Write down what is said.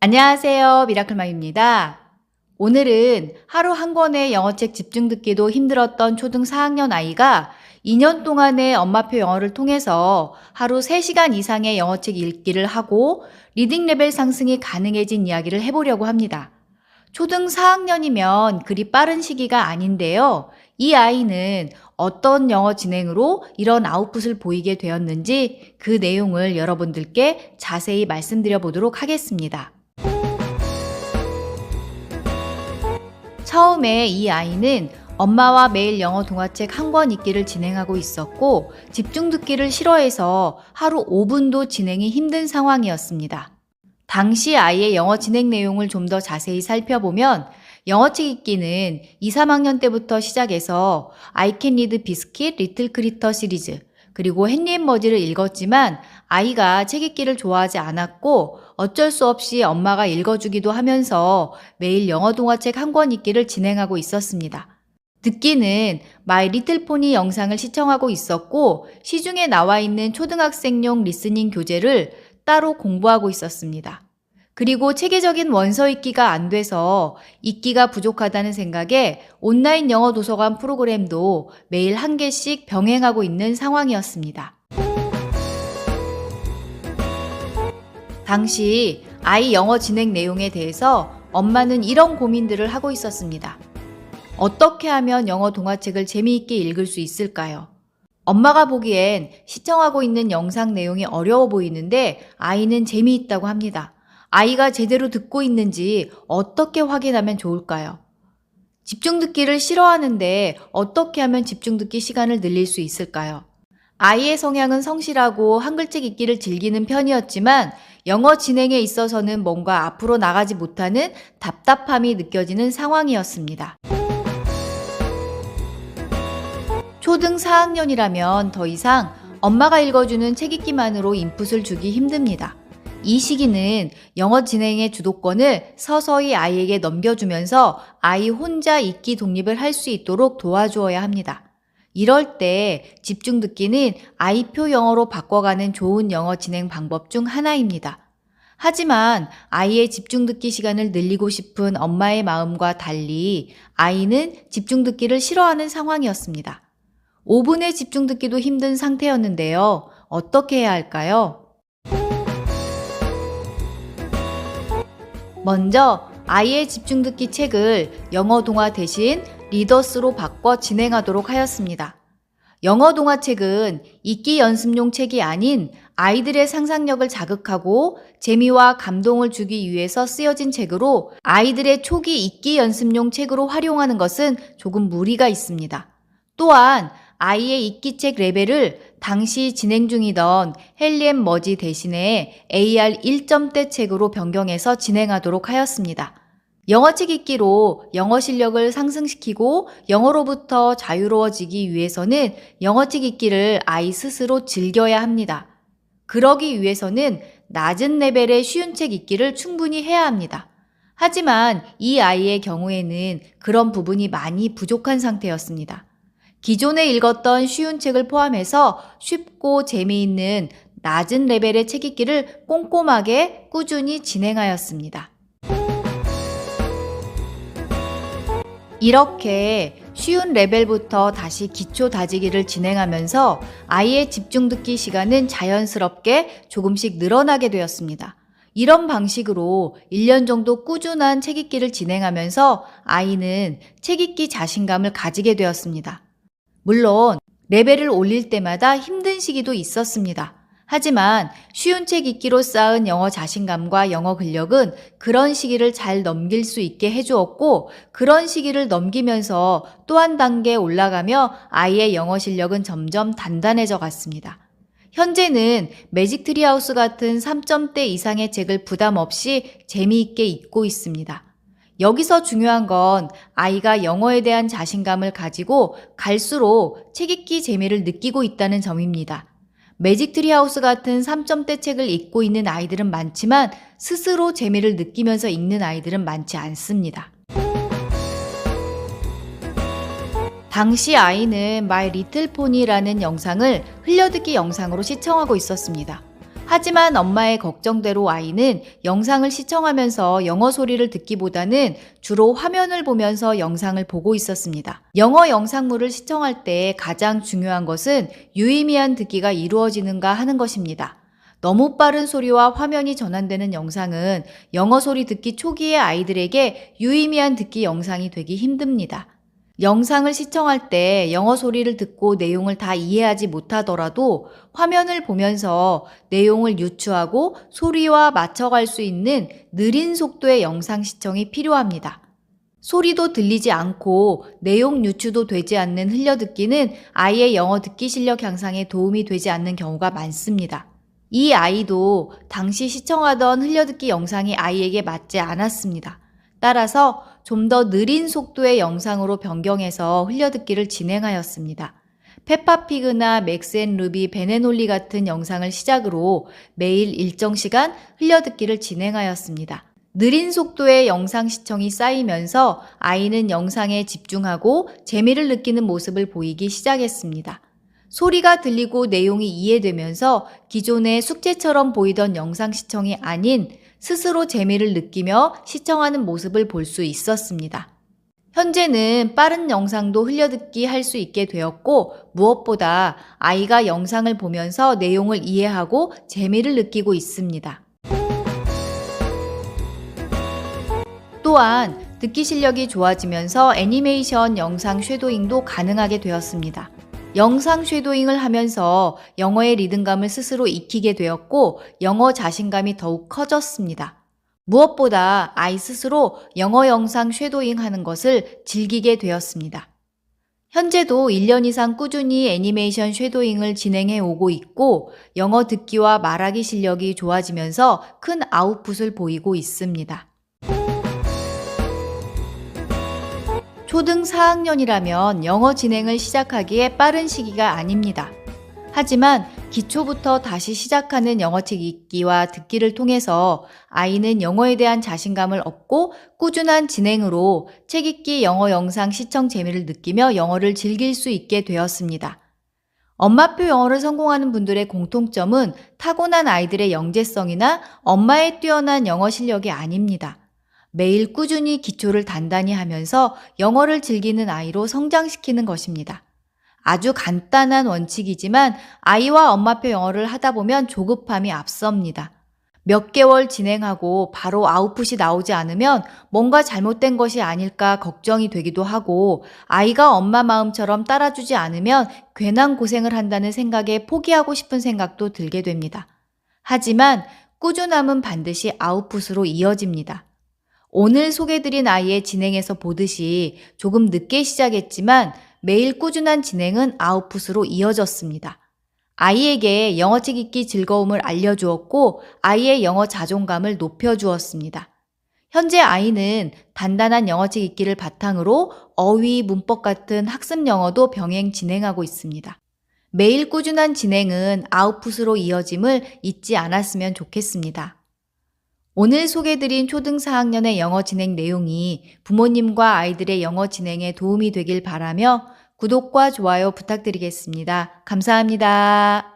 안녕하세요. 미라클맘입니다. 오늘은 하루 한 권의 영어책 집중 듣기도 힘들었던 초등 4학년 아이가 2년 동안의 엄마표 영어를 통해서 하루 3시간 이상의 영어책 읽기를 하고 리딩 레벨 상승이 가능해진 이야기를 해보려고 합니다. 초등 4학년이면 그리 빠른 시기가 아닌데요. 이 아이는 어떤 영어 진행으로 이런 아웃풋을 보이게 되었는지 그 내용을 여러분들께 자세히 말씀드려 보도록 하겠습니다. 처음에 이 아이는 엄마와 매일 영어 동화책 한 권 읽기를 진행하고 있었고 집중 듣기를 싫어해서 하루 5분도 진행이 힘든 상황이었습니다. 당시 아이의 영어 진행 내용을 좀 더 자세히 살펴보면 영어책 읽기는 2, 3학년 때부터 시작해서 can read biscuit, little critter 시리즈 그리고 헨리 앤 머지를 읽었지만 아이가 책 읽기를 좋아하지 않았고 어쩔 수 없이 엄마가 읽어주기도 하면서 매일 영어 동화책 한 권 읽기를 진행하고 있었습니다. 듣기는 마이 리틀 포니 영상을 시청하고 있었고 시중에 나와 있는 초등학생용 리스닝 교재를 따로 공부하고 있었습니다. 그리고 체계적인 원서 읽기가 안 돼서 읽기가 부족하다는 생각에 온라인 영어 도서관 프로그램도 매일 한 개씩 병행하고 있는 상황이었습니다. 당시 아이 영어 진행 내용에 대해서 엄마는 이런 고민들을 하고 있었습니다. 어떻게 하면 영어 동화책을 재미있게 읽을 수 있을까요? 엄마가 보기엔 시청하고 있는 영상 내용이 어려워 보이는데 아이는 재미있다고 합니다. 아이가 제대로 듣고 있는지 어떻게 확인하면 좋을까요? 집중 듣기를 싫어하는데 어떻게 하면 집중 듣기 시간을 늘릴 수 있을까요? 아이의 성향은 성실하고 한글책 읽기를 즐기는 편이었지만 영어 진행에 있어서는 뭔가 앞으로 나가지 못하는 답답함이 느껴지는 상황이었습니다. 초등 4학년이라면 더 이상 엄마가 읽어주는 책 읽기만으로 인풋을 주기 힘듭니다. 이 시기는 영어 진행의 주도권을 서서히 아이에게 넘겨주면서 아이 혼자 읽기 독립을 할 수 있도록 도와주어야 합니다. 이럴 때 집중 듣기는 아이표 영어로 바꿔가는 좋은 영어 진행 방법 중 하나입니다. 하지만 아이의 집중 듣기 시간을 늘리고 싶은 엄마의 마음과 달리 아이는 집중 듣기를 싫어하는 상황이었습니다. 5분의 집중 듣기도 힘든 상태였는데요. 어떻게 해야 할까요? 먼저 아이의 집중 듣기 책을 영어 동화 대신 리더스로 바꿔 진행하도록 하였습니다. 영어 동화 책은 읽기 연습용 책이 아닌 아이들의 상상력을 자극하고 재미와 감동을 주기 위해서 쓰여진 책으로 아이들의 초기 읽기 연습용 책으로 활용하는 것은 조금 무리가 있습니다. 또한 아이의 읽기책 레벨을 당시 진행 중이던 헬리앤 머지 대신에 AR 1점대 책으로 변경해서 진행하도록 하였습니다. 영어책 읽기로 영어 실력을 상승시키고 영어로부터 자유로워지기 위해서는 영어책 읽기를 아이 스스로 즐겨야 합니다. 그러기 위해서는 낮은 레벨의 쉬운 책 읽기를 충분히 해야 합니다. 하지만 이 아이의 경우에는 그런 부분이 많이 부족한 상태였습니다. 기존에 읽었던 쉬운 책을 포함해서 쉽고 재미있는 낮은 레벨의 책 읽기를 꼼꼼하게 꾸준히 진행하였습니다. 이렇게 쉬운 레벨부터 다시 기초 다지기를 진행하면서 아이의 집중 듣기 시간은 자연스럽게 조금씩 늘어나게 되었습니다. 이런 방식으로 1년 정도 꾸준한 책 읽기를 진행하면서 아이는 책 읽기 자신감을 가지게 되었습니다. 물론 레벨을 올릴 때마다 힘든 시기도 있었습니다. 하지만 쉬운 책 읽기로 쌓은 영어 자신감과 영어 근력은 그런 시기를 잘 넘길 수 있게 해주었고 그런 시기를 넘기면서 또 한 단계 올라가며 아이의 영어 실력은 점점 단단해져 갔습니다. 현재는 매직 트리하우스 같은 3점대 이상의 책을 부담 없이 재미있게 읽고 있습니다. 여기서 중요한 건 아이가 영어에 대한 자신감을 가지고 갈수록 책 읽기 재미를 느끼고 있다는 점입니다. 매직 트리하우스 같은 3점대 책을 읽고 있는 아이들은 많지만 스스로 재미를 느끼면서 읽는 아이들은 많지 않습니다. 당시 아이는 마이 리틀 포니라는 영상을 흘려듣기 영상으로 시청하고 있었습니다. 하지만 엄마의 걱정대로 아이는 영상을 시청하면서 영어 소리를 듣기보다는 주로 화면을 보면서 영상을 보고 있었습니다. 영어 영상물을 시청할 때 가장 중요한 것은 유의미한 듣기가 이루어지는가 하는 것입니다. 너무 빠른 소리와 화면이 전환되는 영상은 영어 소리 듣기 초기의 아이들에게 유의미한 듣기 영상이 되기 힘듭니다. 영상을 시청할 때 영어 소리를 듣고 내용을 다 이해하지 못하더라도 화면을 보면서 내용을 유추하고 소리와 맞춰갈 수 있는 느린 속도의 영상 시청이 필요합니다. 소리도 들리지 않고 내용 유추도 되지 않는 흘려듣기는 아이의 영어 듣기 실력 향상에 도움이 되지 않는 경우가 많습니다. 이 아이도 당시 시청하던 흘려듣기 영상이 아이에게 맞지 않았습니다. 따라서 좀 더 느린 속도의 영상으로 변경해서 흘려듣기를 진행하였습니다. 페파피그나 맥스앤 루비, 베네놀리 같은 영상을 시작으로 매일 일정 시간 흘려듣기를 진행하였습니다. 느린 속도의 영상 시청이 쌓이면서 아이는 영상에 집중하고 재미를 느끼는 모습을 보이기 시작했습니다. 소리가 들리고 내용이 이해되면서 기존의 숙제처럼 보이던 영상 시청이 아닌 스스로 재미를 느끼며 시청하는 모습을 볼 수 있었습니다. 현재는 빠른 영상도 흘려듣기 할 수 있게 되었고 무엇보다 아이가 영상을 보면서 내용을 이해하고 재미를 느끼고 있습니다. 또한 듣기 실력이 좋아지면서 애니메이션 영상 쉐도잉도 가능하게 되었습니다. 영상 쉐도잉을 하면서 영어의 리듬감을 스스로 익히게 되었고 영어 자신감이 더욱 커졌습니다. 무엇보다 아이 스스로 영어 영상 쉐도잉 하는 것을 즐기게 되었습니다. 현재도 1년 이상 꾸준히 애니메이션 쉐도잉을 진행해 오고 있고 영어 듣기와 말하기 실력이 좋아지면서 큰 아웃풋을 보이고 있습니다. 초등 4학년이라면 영어 진행을 시작하기에 빠른 시기가 아닙니다. 하지만 기초부터 다시 시작하는 영어책 읽기와 듣기를 통해서 아이는 영어에 대한 자신감을 얻고 꾸준한 진행으로 책 읽기 영어 영상 시청 재미를 느끼며 영어를 즐길 수 있게 되었습니다. 엄마표 영어를 성공하는 분들의 공통점은 타고난 아이들의 영재성이나 엄마의 뛰어난 영어 실력이 아닙니다. 매일 꾸준히 기초를 단단히 하면서 영어를 즐기는 아이로 성장시키는 것입니다. 아주 간단한 원칙이지만 아이와 엄마표 영어를 하다 보면 조급함이 앞섭니다. 몇 개월 진행하고 바로 아웃풋이 나오지 않으면 뭔가 잘못된 것이 아닐까 걱정이 되기도 하고 아이가 엄마 마음처럼 따라주지 않으면 괜한 고생을 한다는 생각에 포기하고 싶은 생각도 들게 됩니다. 하지만 꾸준함은 반드시 아웃풋으로 이어집니다. 오늘 소개드린 아이의 진행에서 보듯이 조금 늦게 시작했지만 매일 꾸준한 진행은 아웃풋으로 이어졌습니다. 아이에게 영어책 읽기 즐거움을 알려주었고 아이의 영어 자존감을 높여주었습니다. 현재 아이는 단단한 영어책 읽기를 바탕으로 어휘, 문법 같은 학습 영어도 병행 진행하고 있습니다. 매일 꾸준한 진행은 아웃풋으로 이어짐을 잊지 않았으면 좋겠습니다. 오늘 소개드린 초등 4학년의 영어 진행 내용이 부모님과 아이들의 영어 진행에 도움이 되길 바라며 구독과 좋아요 부탁드리겠습니다. 감사합니다.